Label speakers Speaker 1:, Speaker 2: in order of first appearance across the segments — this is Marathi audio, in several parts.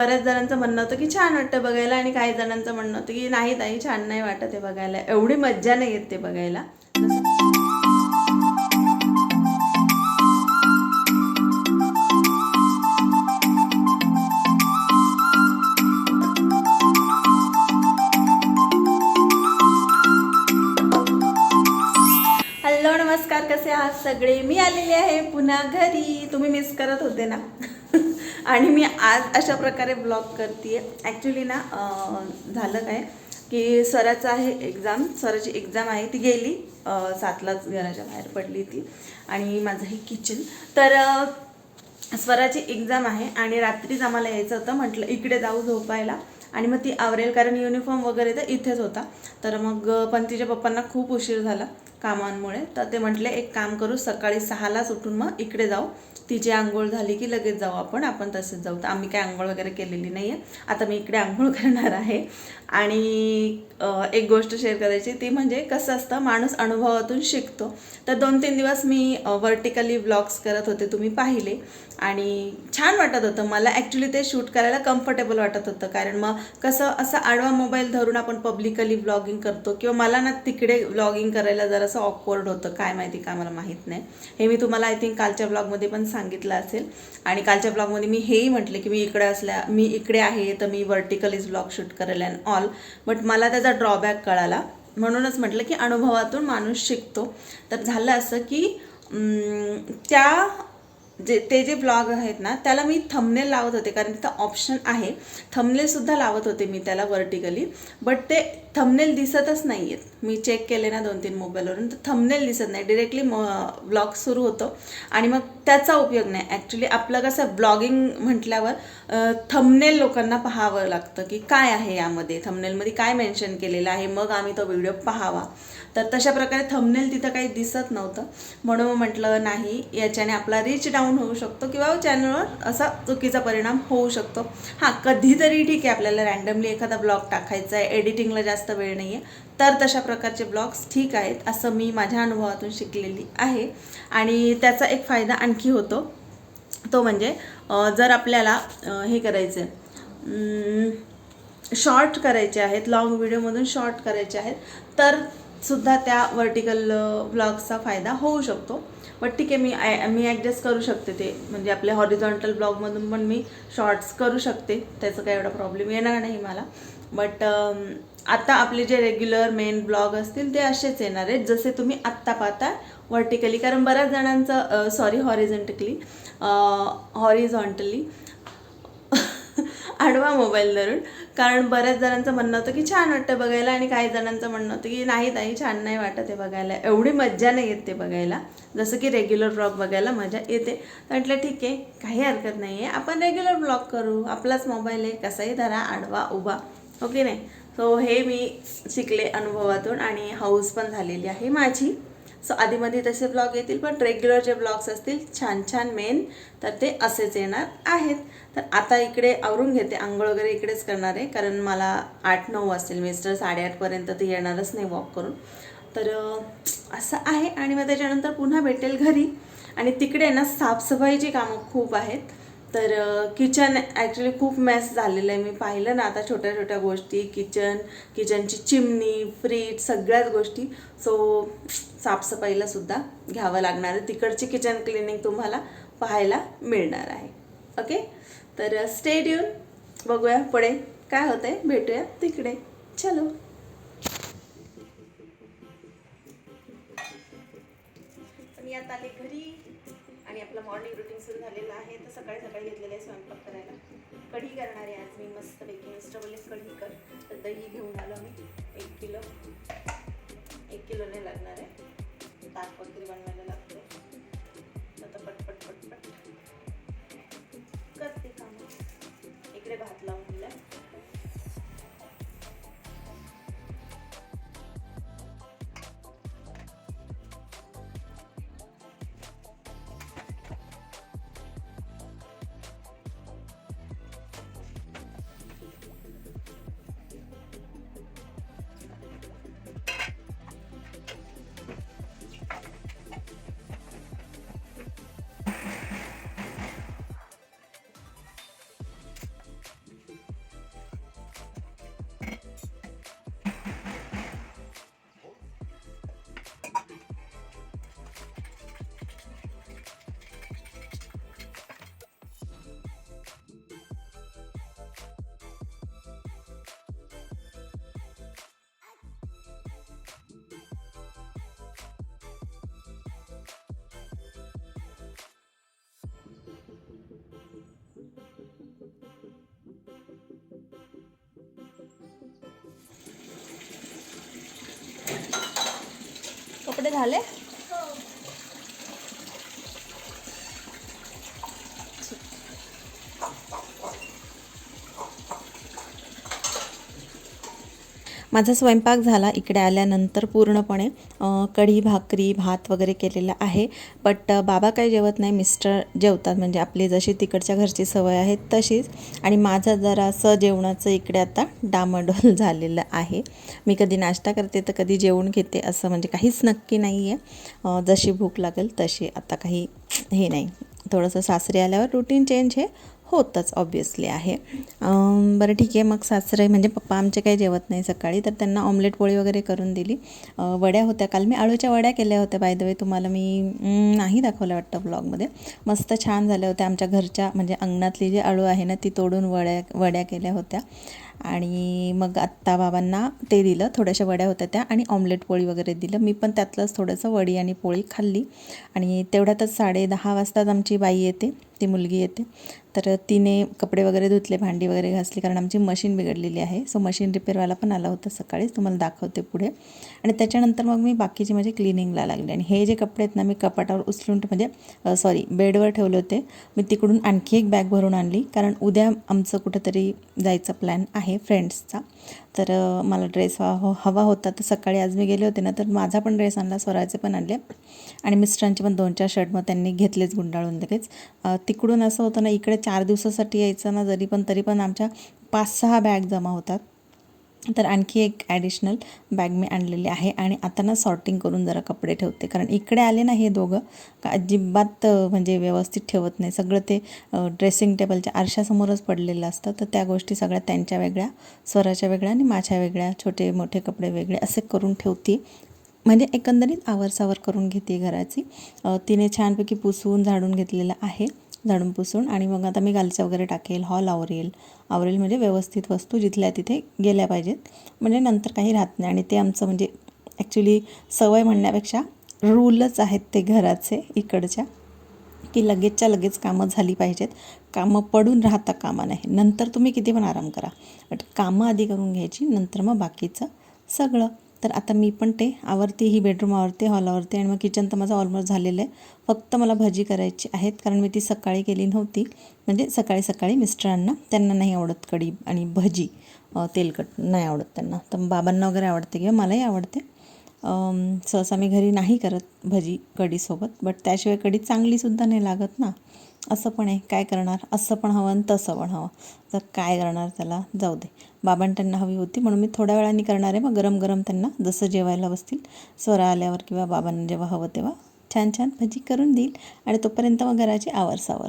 Speaker 1: बऱ्याच जणांचं म्हणणं होतं की छान वाटतं बघायला आणि काही जणांचं म्हणणं होतं की नाही ताई छान नाही वाटत ते बघायला. एवढी मज्जा नाही येत ते बघायला. हॅलो नमस्कार. कसे आहात सगळे? मी आलेले आहे पुन्हा घरी. तुम्ही मिस करत होते ना? आणि मी आज अशा प्रकारे ब्लॉग करते ॲक्च्युली ना झालं काय की सराचं आहे एक्झाम स्वराची एक्झाम आहे. ती गेली. सातलाच घराच्या बाहेर पडली ती. आणि माझं हे किचन तर स्वराची एक्झाम आहे आणि रात्रीच आम्हाला यायचं होतं. म्हटलं इकडे जाऊ झोपायला. आणि मग ती आवरेल कारण युनिफॉर्म वगैरे तर इथेच होता. तर मग पण तिच्या पप्पांना खूप उशीर झाला कामांमुळे. तर ते म्हटले एक काम करू सकाळी सहालाच उठून मग इकडे जाऊ. तिची आंघोळ झाली की लगेच जाऊ आपण आपण तसेच जाऊ. तर आम्ही काय आंघोळ वगैरे केलेली नाही आहे आता मी इकडे आंघोळ करणार आहे. आणि एक गोष्ट शेअर करायची ती म्हणजे कसं असतं माणूस अनुभवातून शिकतो. तर दोन तीन दिवस मी वर्टिकली व्लॉग्स करत होते तुम्ही पाहिले. आणि छान वाटत होतं. मला ॲक्च्युली ते शूट करायला कम्फर्टेबल वाटत होतं. कारण मग कसं असं आडवा मोबाईल धरून आपण पब्लिकली व्लॉगिंग करतो. किंवा मला ना तिकडे व्लॉगिंग करायला जरासं ऑकवर्ड होतं. काय माहिती का मला माहीत नाही. हे मी तुम्हाला आय थिंक कालच्या ब्लॉगमध्ये पण सांग सांगितलं असेल. आणि कालच्या ब्लॉगमध्ये मी हेही म्हटले की मी इकडे असल्या मी इकडे आहे तर मी वर्टिकलीच ब्लॉग शूट करेल अँड ऑल बट मला त्याचा ड्रॉबॅक कळाला. म्हणूनच म्हटलं की अनुभवातून माणूस शिकतो. तर झालं असं की त्या जे ते जे ब्लॉग आहेत ना त्याला मी थंबनेल लावत होते. कारण तिथं ऑप्शन आहे. थंबनेलसुद्धा लावत होते मी त्याला वर्टिकली बट ते थंबनेल दिसतच नाही आहेत मी चेक केले ना दोन तीन मोबाईलवरून तर थंबनेल दिसत नाही. डिरेक्टली ब्लॉग सुरू होतो. आणि मग त्याचा उपयोग नाही. ॲक्च्युली आपलं कसं ब्लॉगिंग म्हटल्यावर थंबनेल लोकांना पाहावं लागतं की काय आहे यामध्ये. थंबनेलमध्ये काय मेन्शन केलेलं आहे. मग आम्ही तो व्हिडिओ पाहावा. तर तशा प्रकारे थंबनेल तिथं काही दिसत नव्हतं. म्हणून म्हटलं नाही याच्याने आपला रीच डाऊन होऊ शकतो किंवा चॅनलवर असा चुकीचा परिणाम होऊ शकतो. हां कधीतरी ठीक आहे आपल्याला रँडमली एखादा ब्लॉग टाकायचा आहे. एडिटिंगला जास्त जास्त वेळ नाही आहे तर तशा प्रकारचे ब्लॉग्स ठीक आहेत असं मी माझ्या अनुभवातून शिकलेली आहे. आणि त्याचा एक फायदा आणखी होतो. तो म्हणजे जर आपल्याला हे करायचं आहे शॉर्ट करायचे आहेत लॉंग व्हिडिओमधून शॉर्ट करायचे आहेत तर सुद्धा त्या वर्टिकल ब्लॉगचा फायदा होऊ शकतो. बट ठीक आहे मी आय मी ॲडजस्ट करू शकते ते. म्हणजे आपल्या हॉरिझॉन्टल ब्लॉगमधून पण मी शॉर्ट्स करू शकते. त्याचं काही एवढा प्रॉब्लेम येणार नाही मला. बट um, आता आपले जे रेग्युलर मेन ब्लॉग असतील ते असेच येणार आहेत जसे तुम्ही आत्ता पाहता वर्टिकली कारण बऱ्याच जणांचं सॉरी हॉरिझॉन्टली हॉरिझॉन्टली आडवा मोबाईल धरून. कारण बऱ्याच जणांचं म्हणणं होतं की छान वाटतं बघायला आणि काही जणांचं म्हणणं होतं की नाही ताई छान नाही वाटत ते बघायला. एवढी मज्जा नाही येत ते बघायला. जसं की रेग्युलर ब्लॉग बघायला मजा येते. तर म्हटलं ठीक आहे काही हरकत नाही आहे आपण रेग्युलर ब्लॉग करू. आपलाच मोबाईल आहे. कसाही धरा आडवा उभा. ओके नाही? सो हे मी शिकले अनुभवातून आणि हाऊस पण झालेली आहे माझी. सो आधीमध्ये तसे ब्लॉग येतील पण रेग्युलर जे ब्लॉग्स असतील छान छान मेन तर ते असेच येणार आहेत. तर आता इकडे आवरून घेते आंघोळ वगैरे इकडेच करणार आहे कारण मला आठ नऊ वाजतील मिस्टर साडेआठपर्यंत ते येणारच नाही वॉक करून. तर असं आहे. आणि मग त्याच्यानंतर पुन्हा भेटेल घरी. आणि तिकडे ना साफसफाईची कामं खूप आहेत. तर किचन ॲक्च्युली खूप मॅस झालेलं आहे. मी पाहिलं ना आता छोट्या छोट्या गोष्टी किचन किचनची चिमणी फ्रीज सगळ्याच गोष्टी. सो साफसफाईला सुद्धा घ्यावं लागणार आहे. तिकडची किचन क्लिनिंग तुम्हाला पाहायला मिळणार आहे. ओके तर स्टेड येऊन बघूया पुढे काय होतंय. भेटूया तिकडे. चलो. मी आता आले घरी. आपलं मॉर्निंग रुटीन सुरू झालेलं आहे. तर सकाळी सकाळी घेतलेलं आहे स्वयंपाक करायला. कढी करणार आहे आज मी. मस्तपैकी. मिस्टर कढी कर. तर दही घेऊन आलो मी एक किलो. एक किलोने लागणार आहे. ताक वगैरे बनवायला लागते आता पटपट पटपट. करते कामं. इकडे भात लावून दिला कपडे माझा स्वयंपाक झाला इकडे आल्यानंतर पूर्णपणे कढी भाकरी भात वगैरे केलेला आहे. बट बाबा काही जेवत नाही मिस्टर जेवतात. म्हणजे आपली जशी तिकडच्या घरची सवय आहे तशीच. आणि माझं जरासं जेवणाचं इकडे आता डामाडोल झालेलं आहे. मी कधी नाश्ता करते तर कधी जेवण घेते असं म्हणजे काहीच नक्की नाही आहे जशी भूक लागेल तशी. आता काही हे नाही. थोडंसं सासरी आल्यावर रुटीन चेंज हे होतच ऑब्विसली आहे. बरं ठीक आहे. मग सासरे म्हणजे पप्पा आमचे काही जेवत नाही सकाळी तर त्यांना ऑमलेट पोळी वगैरे करून दिली. वड्या होत्या. काल मी आळूच्या वड्या केल्या होत्या बाय द वे तुम्हाला मी नाही दाखवल्या वाटतं ब्लॉगमध्ये मस्त छान झाल्या होत्या आमच्या घरच्या म्हणजे अंगणातली जी आळू आहे ना ती तोडून वड्या वड्या केल्या होत्या. आणि मग आत्ता बाबांना ते दिलं थोड्याशा वड्या होत्या त्या आणि ऑमलेट पोळी वगैरे दिलं. मी पण त्यातलंच थोडंसं वडी आणि पोळी खाल्ली. आणि तेवढ्यातच साडे दहा वाजताच आमची बाई येते. ती मुलगी येते. तर तिने कपडे वगैरे धुतले भांडी वगैरे घासली कारण आमची मशीन बिघडलेली आहे. सो मशीन रिपेअरवाला पण आला होता सकाळीच तुम्हाला दाखवते पुढे. आणि त्याच्यानंतर मग मी बाकीचे माझे क्लिनिंगला लागले. आणि हे जे कपडे आहेत ना मी कपाटावर उचलून म्हणजे सॉरी बेडवर ठेवले होते. मी तिकडून आणखी एक बॅग भरून आणली. कारण उद्या आमचं कुठंतरी जायचा प्लॅन आहे फ्रेंड्सचा तर मला ड्रेस हवा हो-, हवा होता तर सकाळी आज मी गेले होते ना तर माझा पण ड्रेस आणला स्वराचे पण आणले. आणि मिस्टरांचे पण दोन चार शर्ट मग त्यांनी घेतलेच गुंडाळून लगेच. तिकडून असं होतं ना इकडे चार दिवसासाठी यायचं ना जरी पण तरी पण आमच्या पाच सहा बॅग जमा होतात. तर आणखी एक ॲडिशनल बॅग मी आणलेली आहे आणि आता ना सॉर्टिंग करून जरा कपडे ठेवते. कारण इकडे आले ना हे दोघं का अजिबात म्हणजे व्यवस्थित ठेवत नाही. सगळं ते ड्रेसिंग टेबलच्या आरशासमोरच पडलेलं असतं. तर त्या गोष्टी सगळ्या त्यांच्या वेगळ्या स्वराच्या वेगळ्या आणि माझ्या वेगळ्या छोटे मोठे कपडे वेगळे असे करून ठेवते. म्हणजे एकंदरीत आवरसावर करून घेते घराची. तिने छानपैकी पुसून झाडून घेतलेलं आहे. झाडून पुसून आणि मग आता मी गालचा वगैरे टाकेल हॉल आवरेल. आवरेल म्हणजे व्यवस्थित वस्तू जिथल्या तिथे गेल्या पाहिजेत. म्हणजे नंतर काही राहत नाही आणि ते आमचं म्हणजे ॲक्च्युली सवय म्हणण्यापेक्षा रूलच आहेत ते घराचे इकडच्या की लगेचच्या लगेच कामं झाली पाहिजेत. कामं पडून राहता कामा नाही. नंतर तुम्ही किती पण आराम करा. बट कामं आधी करून घ्यायची नंतर मग बाकीचं सगळं. तर आता मी पण ते आवरते ही बेडरूम आवरते हॉल आवरते आणि मग किचन तर माझं ऑलमोस्ट झालेलं आहे. फक्त मला भजी करायची आहेत कारण मी ती सकाळी केली नव्हती. म्हणजे सकाळी सकाळी मिस्टरांना त्यांना नाही आवडत कढी आणि भजी तेलकट नाही आवडत त्यांना. तर बाबांना वगैरे आवडते किंवा मलाही आवडते. सहसा मी घरी नाही करत भजी कढीसोबत बट त्याशिवाय कढी चांगलीसुद्धा नाही लागत ना. असं पण आहे काय करणार? असं पण हवं आणि तसं पण हवं. तर काय करणार त्याला? जाऊ दे. बाबां त्यांना हवी होती म्हणून मी थोड्या वेळाने करणार आहे. मग गरम गरम त्यांना जसं जेवायला बसतील स्वरा आल्यावर किंवा बाबांना जेव्हा हवं तेव्हा छान छान भजी करून देईल आणि तोपर्यंत मग घराची आवरसावर.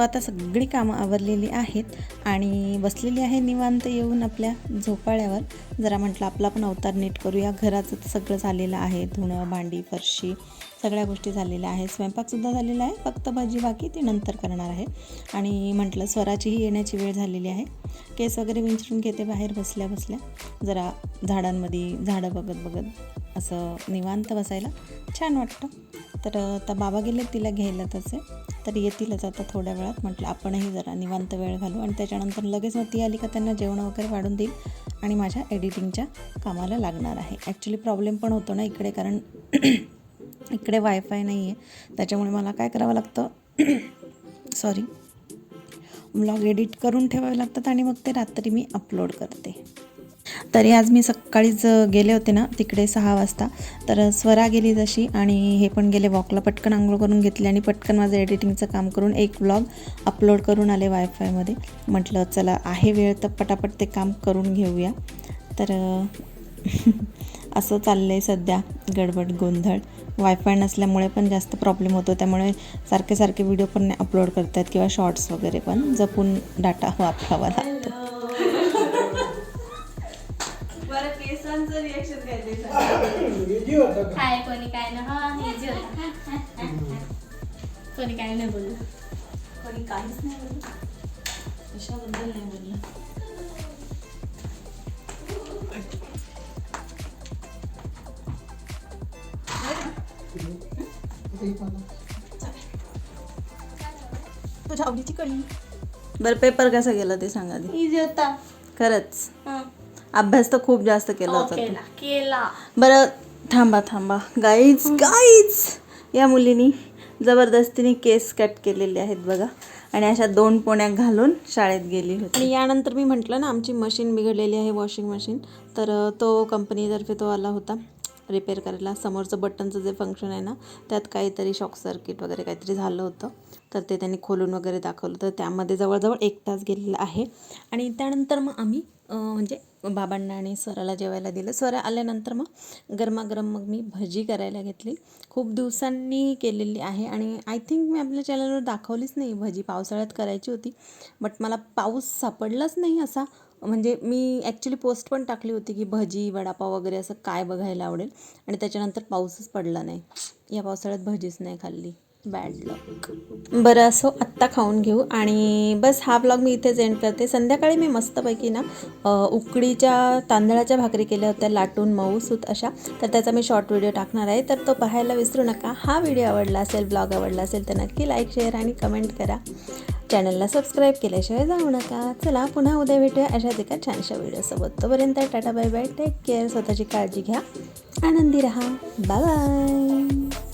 Speaker 1: सो आता सगळी कामं आवरलेली आहेत आणि बसलेली आहे निवांत येऊन आपल्या झोपाळ्यावर. जरा म्हटलं आपला पण अवतार नीट करूया. घराचं तर सगळं झालेलं आहे. धुणं भांडी फरशी सगळ्या गोष्टी झालेल्या आहे स्वयंपाकसुद्धा झालेला आहे. फक्त भाजी बाकी ती नंतर करणार आहे. आणि म्हटलं स्वराचीही येण्याची वेळ झालेली आहे. केस वगैरे विंचरून घेते बाहेर बसल्या बसल्या. जरा झाडांमध्ये झाडं बघत बघत असं निवांत बसायला छान वाटतं. तर आता बाबा गेले तिला घ्यायला तसे. तर येतीलच आता थोड्या वेळात. म्हटलं आपणही जरा निवांत वेळ घालू. आणि त्याच्यानंतर लगेच मग ती आली का त्यांना जेवण वगैरे वाढून देईल आणि माझ्या एडिटिंगच्या कामाला लागणार आहे. ॲक्च्युली प्रॉब्लेम पण होतो ना इकडे कारण इकडे वायफाय नाही आहे त्याच्यामुळे मला काय करावं लागतं? सॉरी ब्लॉग एडिट करून ठेवावे लागतात आणि मग ते रात्री मी अपलोड करते. तरी आज मी सकाळीच गेले होते ना तिकडे सहा वाजता. तर स्वरा गेली जशी आणि हे पण गेले वॉकला पटकन आंघोळ करून घेतली आणि पटकन माझं एडिटिंगचं काम करून एक ब्लॉग अपलोड करून आले वायफायमध्ये म्हटलं चला आहे वेळ तर पटापट ते काम करून घेऊया. तर असं चाललं आहे सध्या गडबड गोंधळ. वायफाय नसल्यामुळे पण जास्त प्रॉब्लेम होतो. त्यामुळे सारखे सारखे व्हिडिओ पण नाही अपलोड करतात किंवा शॉर्ट्स वगैरे पण. जपून डाटा वापरावा लागतो. बरं केसांचं रिॲक्शन काय ते
Speaker 2: काय कोणी काय हा हे कोणी नाही बोललं.
Speaker 1: कोणी काहीच नाही बोललं. कशाबद्दल नाही बोललं. तुझ्या आवडीची कळी बरं पेपर कसा गेला ते सांगा आधी.
Speaker 2: होता.
Speaker 1: खरंच.
Speaker 2: हा.
Speaker 1: अभ्यास तर खूप जास्त केला
Speaker 2: हो,
Speaker 1: होता तू.
Speaker 2: केला केला.
Speaker 1: बरं थांबा थांबा. गाईज गाईज या मुलीनी जबरदस्तीने केस कट केलेले आहेत बघा. आणि अशा दोन पोण्या घालून शाळेत गेली होती. आणि यानंतर मी म्हटलं ना आमची मशीन बिघडलेली आहे वॉशिंग मशीन तर अ, तो कंपनीतर्फे तो आला होता. रिपेअर करायला. समोरचं बटनचं जे फंक्शन आहे ना त्यात काहीतरी शॉक सर्किट वगैरे काहीतरी झालं होतं. तर ते त्यांनी खोलून वगैरे दाखवलं. तर त्यामध्ये जवळजवळ एक तास गेलेला आहे. आणि त्यानंतर मग आम्ही म्हणजे बाबांना आणि स्वराला जेवायला दिलं. स्वरा आल्यानंतर मग गरमागरम मग मी भजी करायला घेतली. खूप दिवसांनी केलेली आहे आणि आय थिंक मी आपल्या चॅनलवर दाखवलीच नाही भजी. पावसाळ्यात करायची होती. बट मला पाऊस सापडलाच नाही असा. म्हणजे मी ॲक्च्युली पोस्ट पण टाकली होती की भजी वडापाव वगैरे असं काय बघायला आवडेल. आणि त्याच्यानंतर पाऊसच पडला नाही. या पावसाळ्यात भजीच नाही खाल्ली. बॅड लक बरं असो आत्ता खाऊन घेऊ. आणि बस हा ब्लॉग मी इथेच एंड करते. संध्याकाळी मी मस्तपैकी ना उकडीच्या तांदळाच्या भाकरी केल्या होत्या लाटून मऊसूत अशा. तर त्याचा मी शॉर्ट व्हिडिओ टाकणार आहे. तर तो पाहायला विसरू नका. हा व्हिडिओ आवडला असेल ब्लॉग आवडला असेल तर नक्की लाईक शेअर आणि कमेंट करा. चॅनलला सबस्क्राईब केल्याशिवाय जाऊ नका. चला पुन्हा उद्या भेटूया अशाच एका छानशा व्हिडिओसोबत तोपर्यंत tata bye bye take care स्वतःची काळजी घ्या. आनंदी राहा. Bye bye